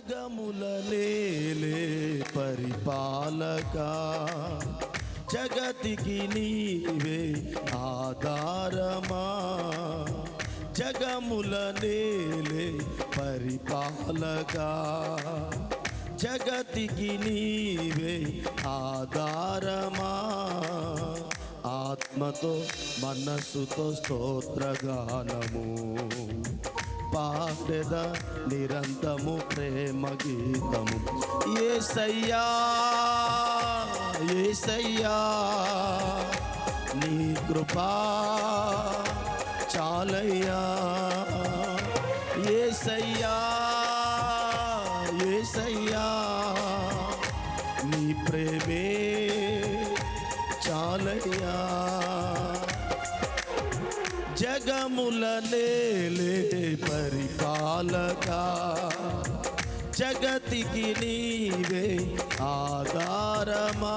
జగములలే పరిపాలక జగతికి నీవే ఆధారమా? జగములలే పరిపాలక జగతికి నీవే ఆధారమా? ఆత్మతో మనస్సుతో స్తోత్రగానము. పాడెద నిరంతము ప్రేమ గీతము. ఏసయ్యా ఏసయ్యా నీ కృపా చాలయ్యా. ఏసయ్యా ఏసయ్యా నీ ప్రేమే చాలయ్యా. జగముల నేలే పరిపాలక. జగతికి నీవే ఆధారమా?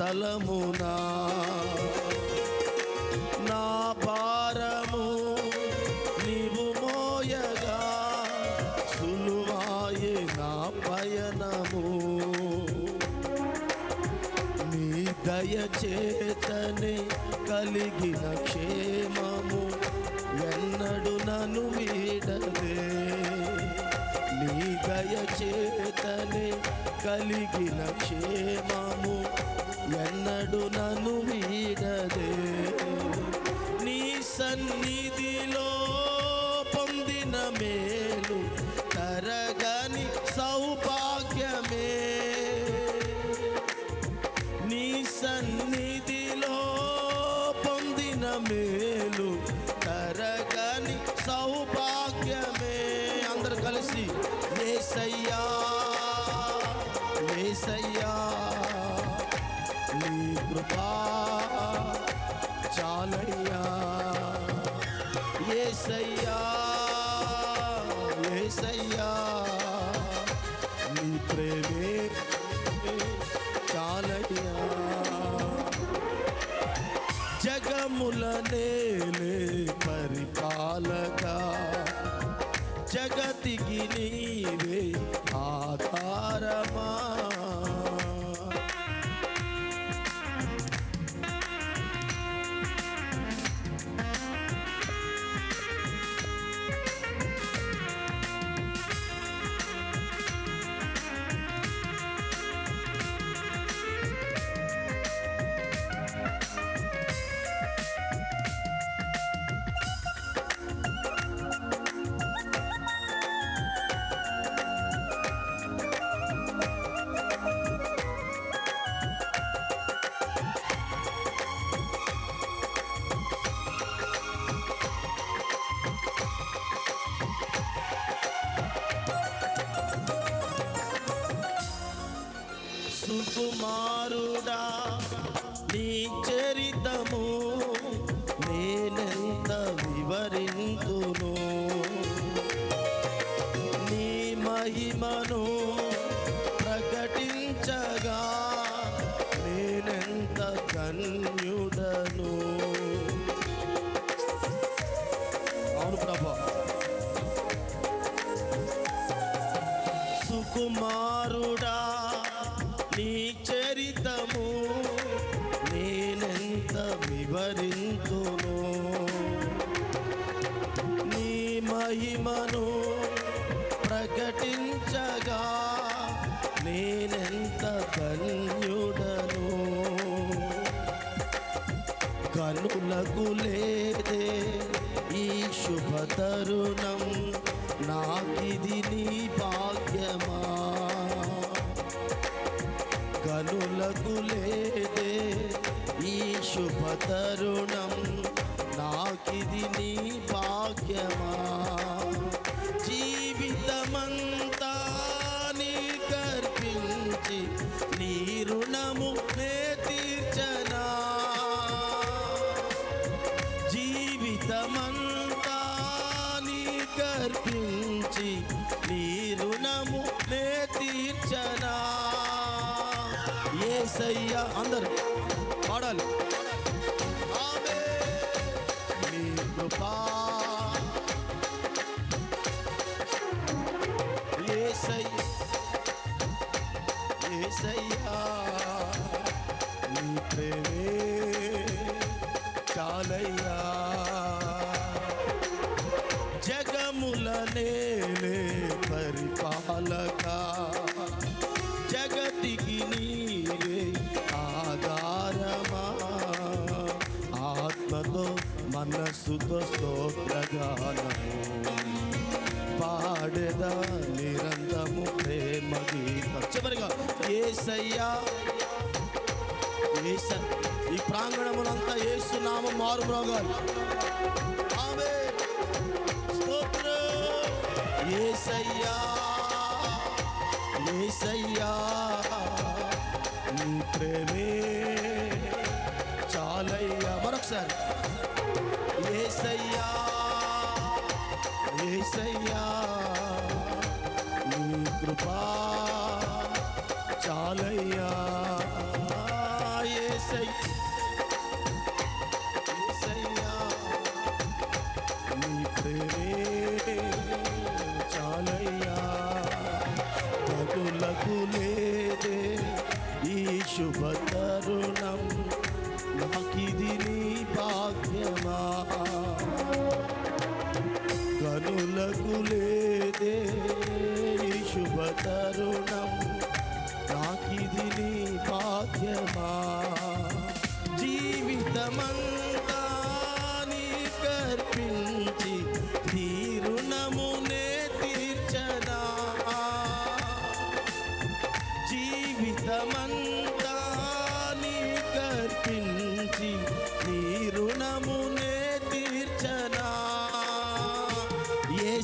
స్థలమునా? నా భారము నీవు మోయగా సులువాయి నా పయనము. నీ దయచేతనే కలిగిన క్షేమము ఎన్నడు నను వీడ కలిగిన క్షేమము ఎన్నడు నన్ను వీడదే. నీ సన్నిధిలో పొందిన మే ఏసయ్యా నీ కృపా చాలయ్యా ఏసయ్యా ఏసయ్యా నీ ప్రేమే చాలయ్యా జగముల నేలే పరిపాలక జగతికి నీవే కుమారుడా నీ చరితము నేనెంత వివరింతును? నీ మహిమను ప్రకటించగా నేనెంత కన్యుడను అవును ప్రభా. సుకుమారుడా నీ చరితము నేనెంత వివరింతును? నీ మహిమను ప్రకటించగా నేనెంత ధన్యుడను? కనులకు లేదే ఈ శుభతరుణం కనులకు లేదే. ఈ శుభ తరుణం నాకిది నీ భాగ్యమా? ఏసయ్య అందరు పాడాలి ఆమేన్. నీ ఏసయ్యా నీ ప్రేమే చాలయ్యా జగముల నేలే మనస్సుతో స్తోత్రగానము పాడేదా నిరంతము ప్రేమ గీతం చివరిగా ఏసయ్యా ఏస ఈ ప్రాంగణమునంతా ఏసునామం మారు మ్రోగాలి ఆమె స్తోత్రం. ఏసయ్యా ఏసయ్యా నీ ప్రేమే. చాలయ్యా. మరొకసారి. ఏసయ్యా ఏసయ్యా నీ కృపా చాలయ్యా ఏసయ్య ఏసయ్యా నీ ప్రేమే చాలయ్యా తగులకు లేదే ఈ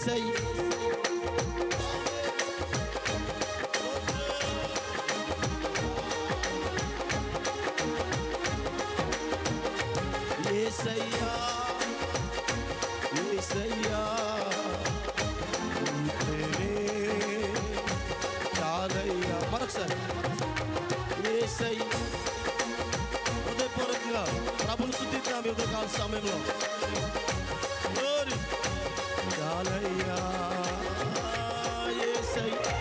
ఏసై ఏసయ్యా. ఏసయ్యా.